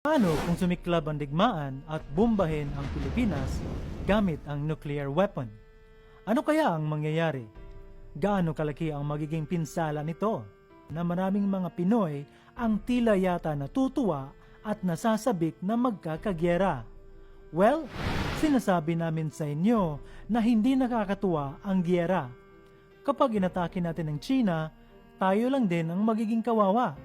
Paano kung sumiklab ang digmaan at bombahin ang Pilipinas gamit ang nuclear weapon? Ano kaya ang mangyayari? Gaano kalaki ang magiging pinsala nito na maraming mga Pinoy ang tila yata natutuwa at nasasabik na magkakagyera? Well, sinasabi namin sa inyo na hindi nakakatuwa ang gyera. Kapag inatake natin ang China, tayo lang din ang magiging kawawa.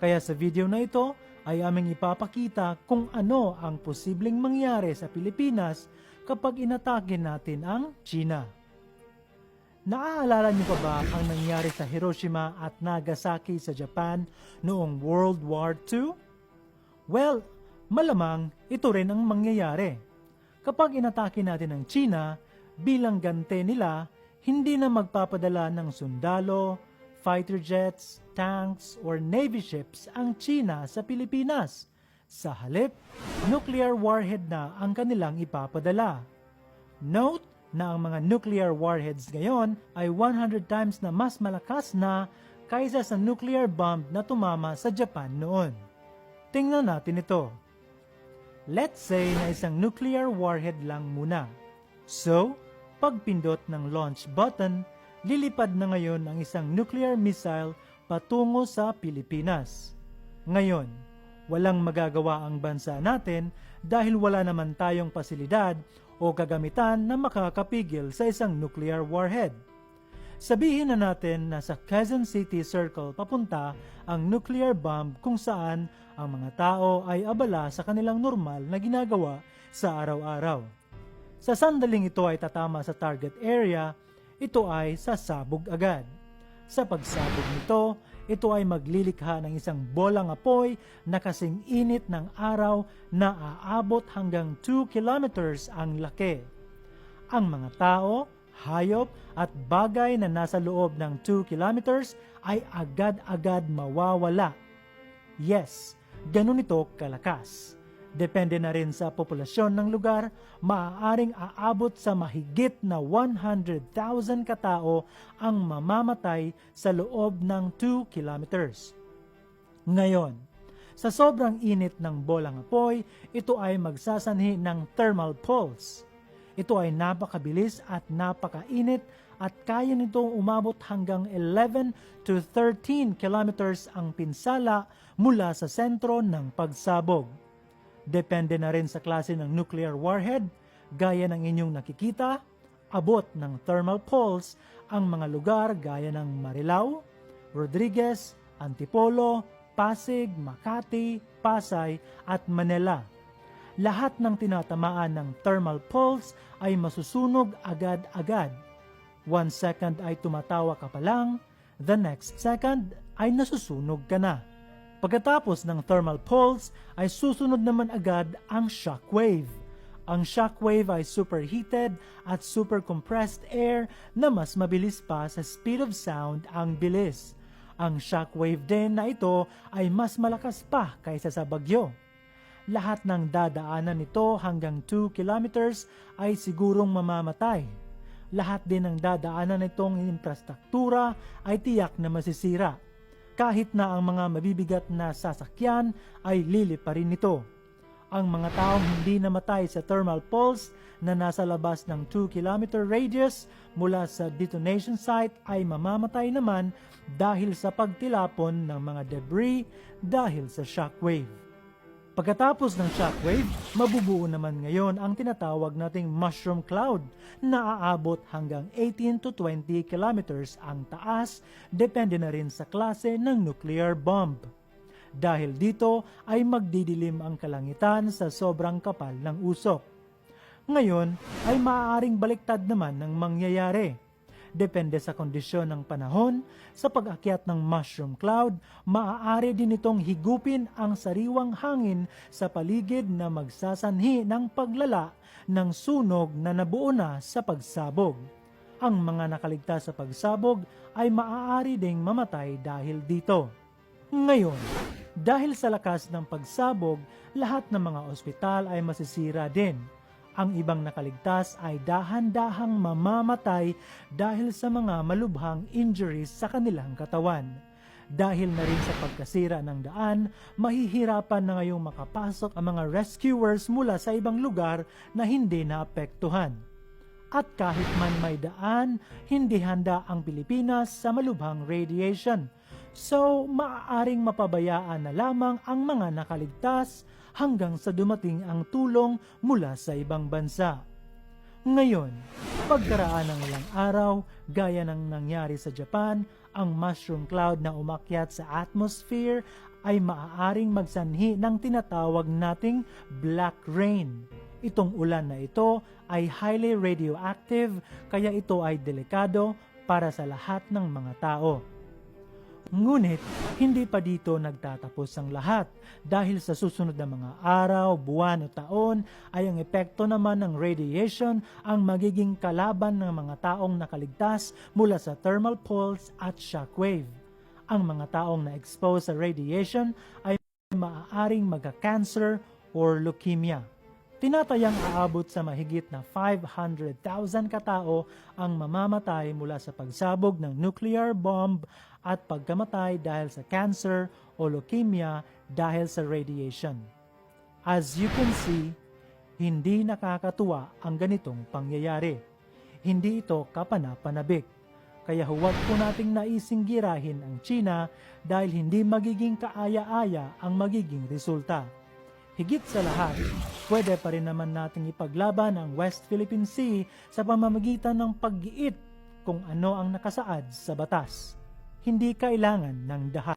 Kaya sa video na ito ay aming ipapakita kung ano ang posibleng mangyari sa Pilipinas kapag inatake natin ang China. Naaalala niyo pa ba ang nangyari sa Hiroshima at Nagasaki sa Japan noong World War II? Well, malamang ito rin ang mangyayari. Kapag inatake natin ang China, bilang gante nila, hindi na magpapadala ng sundalo, fighter jets, tanks, or navy ships ang China sa Pilipinas. Sa halip, nuclear warhead na ang kanilang ipapadala. Note na ang mga nuclear warheads ngayon ay 100 times na mas malakas na kaysa sa nuclear bomb na tumama sa Japan noon. Tingnan natin ito. Let's say na isang nuclear warhead lang muna. So, pagpindot ng launch button, lilipad na ngayon ang isang nuclear missile patungo sa Pilipinas. Ngayon, walang magagawa ang bansa natin dahil wala naman tayong pasilidad o kagamitan na makakapigil sa isang nuclear warhead. Sabihin na natin na sa Quezon City Circle papunta ang nuclear bomb kung saan ang mga tao ay abala sa kanilang normal na ginagawa sa araw-araw. Sa sandaling ito ay tatama sa target area, ito ay sasabog agad. Sa pagsabog nito, ito ay maglilikha ng isang bolang apoy na kasing init ng araw na aabot hanggang 2 kilometers ang laki. Ang mga tao, hayop at bagay na nasa loob ng 2 kilometers ay agad-agad mawawala. Yes, ganun ito kalakas. Depende na rin sa populasyon ng lugar, maaaring aabot sa mahigit na 100,000 katao ang mamamatay sa loob ng 2 kilometers. Ngayon, sa sobrang init ng bolang apoy, ito ay magsasanhi ng thermal pulse. Ito ay napakabilis at napakainit at kaya nitong umabot hanggang 11 to 13 kilometers ang pinsala mula sa sentro ng pagsabog. Depende na rin sa klase ng nuclear warhead, gaya ng inyong nakikita, abot ng thermal pulse ang mga lugar gaya ng Marilao, Rodriguez, Antipolo, Pasig, Makati, Pasay at Manila. Lahat ng tinatamaan ng thermal pulse ay masusunog agad-agad. One second ay tumatawa ka pa lang, the next second ay nasusunog ka na. Pagkatapos ng thermal pulse ay susunod naman agad ang shockwave. Ang shockwave ay superheated at super compressed air na mas mabilis pa sa speed of sound ang bilis. Ang shockwave din na ito ay mas malakas pa kaysa sa bagyo. Lahat ng dadaanan nito hanggang 2 kilometers ay sigurong mamamatay. Lahat din ng dadaanan nitong infrastruktura ay tiyak na masisira kahit na ang mga mabibigat na sasakyan ay lilipa rin nito. Ang mga taong hindi namatay sa thermal pulse na nasa labas ng 2 km radius mula sa detonation site ay mamamatay naman dahil sa pagtilapon ng mga debris dahil sa shockwave. Pagkatapos ng shockwave, mabubuo naman ngayon ang tinatawag nating mushroom cloud na aabot hanggang 18 to 20 kilometers ang taas, depende na rin sa klase ng nuclear bomb. Dahil dito ay magdidilim ang kalangitan sa sobrang kapal ng usok. Ngayon ay maaaring baliktad naman ng mangyayari. Depende sa kondisyon ng panahon, sa pag-akyat ng mushroom cloud, maaari din itong higupin ang sariwang hangin sa paligid na magsasanhi ng paglala ng sunog na nabuo na sa pagsabog. Ang mga nakaligtas sa pagsabog ay maaari ding mamatay dahil dito. Ngayon, dahil sa lakas ng pagsabog, lahat ng mga ospital ay masisira din ang ibang nakaligtas ay dahan-dahang mamamatay dahil sa mga malubhang injuries sa kanilang katawan. Dahil na rin sa pagkasira ng daan, mahihirapan na ngayong makapasok ang mga rescuers mula sa ibang lugar na hindi naapektuhan. At kahit man may daan, hindi handa ang Pilipinas sa malubhang radiation. So, maaaring mapabayaan na lamang ang mga nakaligtas hanggang sa dumating ang tulong mula sa ibang bansa. Ngayon, pagkaraan ng ilang araw, gaya ng nangyari sa Japan, ang mushroom cloud na umakyat sa atmosphere ay maaaring magsanhi ng tinatawag nating black rain. Itong ulan na ito ay highly radioactive kaya ito ay delikado para sa lahat ng mga tao. Ngunit, hindi pa dito nagtatapos ang lahat dahil sa susunod na mga araw, buwan o taon ay ang epekto naman ng radiation ang magiging kalaban ng mga taong nakaligtas mula sa thermal pulse at shockwave. Ang mga taong na-expose sa radiation ay maaaring magka-cancer or leukemia. Tinatayang aabot sa mahigit na 500,000 katao ang mamamatay mula sa pagsabog ng nuclear bomb at pagkamatay dahil sa cancer o leukemia dahil sa radiation. As you can see, hindi nakakatuwa ang ganitong pangyayari. Hindi ito kapanapanabik. Kaya huwag po nating naising girahin ang China dahil hindi magiging kaaya-aya ang magiging resulta. Higit sa lahat, pwede pa rin naman nating ipaglaban ang West Philippine Sea sa pamamagitan ng paggiit kung ano ang nakasaad sa batas. Hindi kailangan ng dahat.